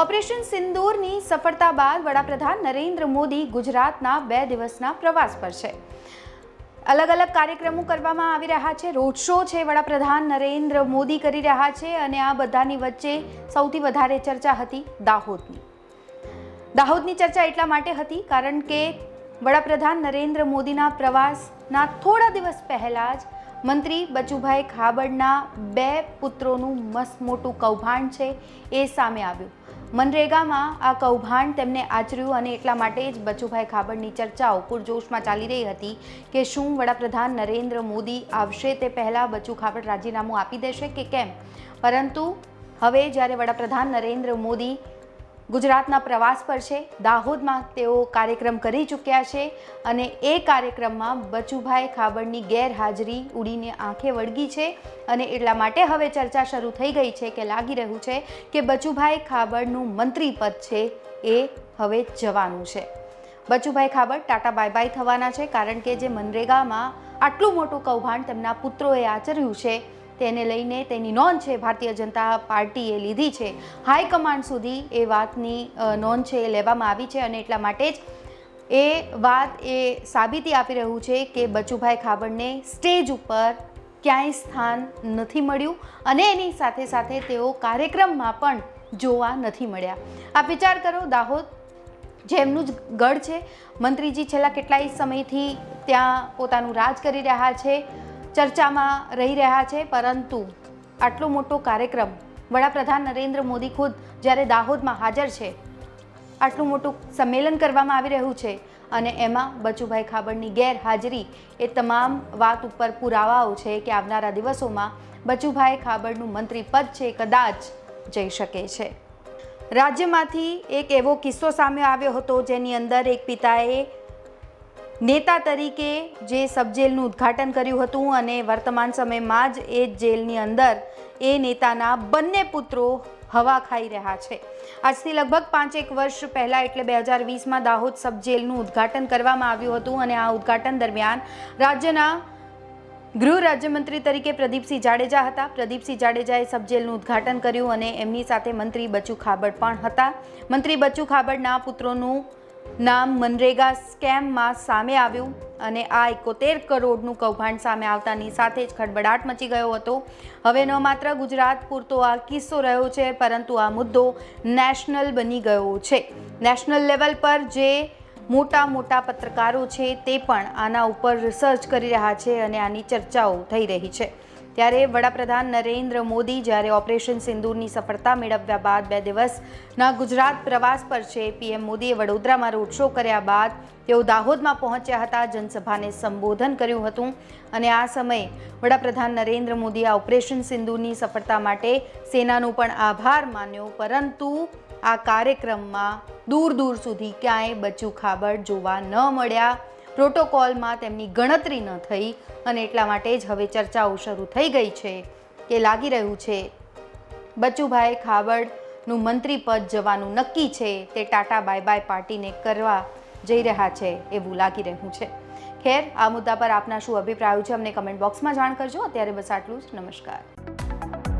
Operation સિંદૂરની સફળતા બાદ વડાપ્રધાન નરેન્દ્ર મોદી ગુજરાતના બે દિવસના પ્રવાસ પર છે. અલગ અલગ કાર્યક્રમો કરવામાં આવી રહ્યા છે. રોડ શો છે વડાપ્રધાન નરેન્દ્ર મોદી કરી રહ્યા છે અને આ બધાની વચ્ચે સૌથી વધારે ચર્ચા હતી દાહોદની. દાહોદની ચર્ચા એટલા માટે હતી કારણ કે વડાપ્રધાન નરેન્દ્ર મોદીના પ્રવાસના થોડા દિવસ પહેલાં જ મંત્રી બચુભાઈ ખાબડના બે પુત્રોનું મસ્ત મોટું કૌભાંડ છે એ સામે આવ્યું. મનરેગામાં આ કૌભાંડ તેમને આચર્યું અને એટલા માટે જ બચુભાઈ ખાબડની ચર્ચાઓ પૂરજોશમાં ચાલી રહી હતી કે શું વડાપ્રધાન નરેન્દ્ર મોદી આવશે તે પહેલાં બચુ ખાબડ રાજીનામું આપી દેશે કે કેમ? પરંતુ હવે જ્યારે વડાપ્રધાન નરેન્દ્ર મોદી ગુજરાતના પ્રવાસ પર છે. દાહોદમાં તેઓ કાર્યક્રમ કરી ચૂક્યા છે અને એ કાર્યક્રમમાં બચુભાઈ ખાબડની ગેરહાજરી ઉડીને આંખે વળગી છે અને એટલા માટે હવે ચર્ચા શરૂ થઈ ગઈ છે કે લાગી રહ્યું છે કે બચુભાઈ ખાબડનું મંત્રી પદ છે એ હવે જવાનું છે. Bachubhai Khabad tata bye bye થવાના છે કારણ કે જે મનરેગામાં આટલું મોટું કૌભાંડ તેમના પુત્રોએ આચર્યું છે તેને લઈને તેની નોંધ છે. ભારતીય જનતા પાર્ટીએ લીધી છે. હાઈકમાન્ડ સુધી એ વાતની નોંધ છે એ લેવામાં આવી છે અને એટલા માટે જ એ વાત એ સાબિતી આપી રહ્યું છે કે બચુભાઈ ખાબડને સ્ટેજ ઉપર ક્યાંય સ્થાન નથી મળ્યું અને એની સાથે સાથે તેઓ કાર્યક્રમમાં પણ જોવા નથી મળ્યા. આપ વિચાર કરો, દાહોદ જે એમનું જ ગઢ છે. મંત્રીજી છેલ્લા કેટલાય સમયથી ત્યાં પોતાનું રાજ કરી રહ્યા છે. ચર્ચામાં રહી રહ્યા છે, પરંતુ આટલો મોટો કાર્યક્રમ વડાપ્રધાન નરેન્દ્ર મોદી ખુદ જ્યારે દાહોદમાં હાજર છે, આટલું મોટું સંમેલન કરવામાં આવી રહ્યું છે અને એમાં બચુભાઈ ખાબડની ગેરહાજરી એ તમામ વાત ઉપર પુરાવાઓ છે કે આવનારા દિવસોમાં બચુભાઈ ખાબડનું મંત્રી પદ છે કદાચ જઈ શકે છે. રાજ્યમાંથી એક એવો કિસ્સો સામે આવ્યો હતો જેની અંદર એક પિતાએ નેતા તરીકે જે સબજેલનું ઉદ્ઘાટન કર્યું હતું અને વર્તમાન સમયમાં જ એ જેલની અંદર એ નેતાના બંને પુત્રો હવા ખાઈ રહ્યા છે. આજથી લગભગ પાંચેક વર્ષ પહેલાં એટલે બે હજાર વીસમાં દાહોદ સબજેલનું ઉદ્ઘાટન કરવામાં આવ્યું હતું અને આ ઉદ્ઘાટન દરમિયાન રાજ્યના ગૃહ રાજ્યમંત્રી તરીકે પ્રદીપસિંહ જાડેજા હતા. પ્રદીપસિંહ જાડેજાએ સબજેલનું ઉદ્ઘાટન કર્યું અને એમની સાથે મંત્રી બચુ ખાબડ પણ હતા. મંત્રી બચુ ખાબડના પુત્રોનું નામ મનરેગા સ્કેમમાં સામે આવ્યું અને આ એકોતેર કરોડનું કૌભાંડ સામે આવતાની સાથે જ ખડબડાટ મચી ગયો હતો. હવે ન માત્ર ગુજરાત પૂરતો આ કિસ્સો રહ્યો છે, પરંતુ આ મુદ્દો નેશનલ બની ગયો છે. નેશનલ લેવલ પર જે મોટા મોટા પત્રકારો છે તે પણ આના ઉપર રિસર્ચ કરી રહ્યા છે અને આની ચર્ચાઓ થઈ રહી છે. ત્યારે વડાપ્રધાન નરેન્દ્ર મોદી જ્યારે ઓપરેશન સિંદૂરની સફળતા મેળવ્યા બાદ બે દિવસના ગુજરાત પ્રવાસ પર છે, પીએમ મોદીએ વડોદરામાં રોડ શો કર્યા બાદ તેઓ દાહોદમાં પહોંચ્યા હતા, જનસભાને સંબોધન કર્યું હતું અને આ સમયે વડાપ્રધાન નરેન્દ્ર મોદીએ ઓપરેશન સિંદૂરની સફળતા માટે સેનાનો પણ આભાર માન્યો, પરંતુ આ કાર્યક્રમમાં દૂર દૂર સુધી ક્યાંય બચુ ખાબડ જોવા ન મળ્યા. પ્રોટોકોલમાં તેમની ગણતરી ન થઈ અને એટલા માટે જ હવે ચર્ચાઓ શરૂ થઈ ગઈ છે કે લાગી રહ્યું છે. બચુભાઈ ખાબડનું મંત્રી પદ જવાનું નક્કી છે તે ટાટા બાય બાય પાર્ટીને કરવા જઈ રહ્યા છે એવું લાગી રહ્યું છે. ખેર, આ મુદ્દા પર આપના શું અભિપ્રાયો છે? અમને કમેન્ટ બોક્સમાં જાણ કરજો. અત્યારે બસ આટલું જ. નમસ્કાર.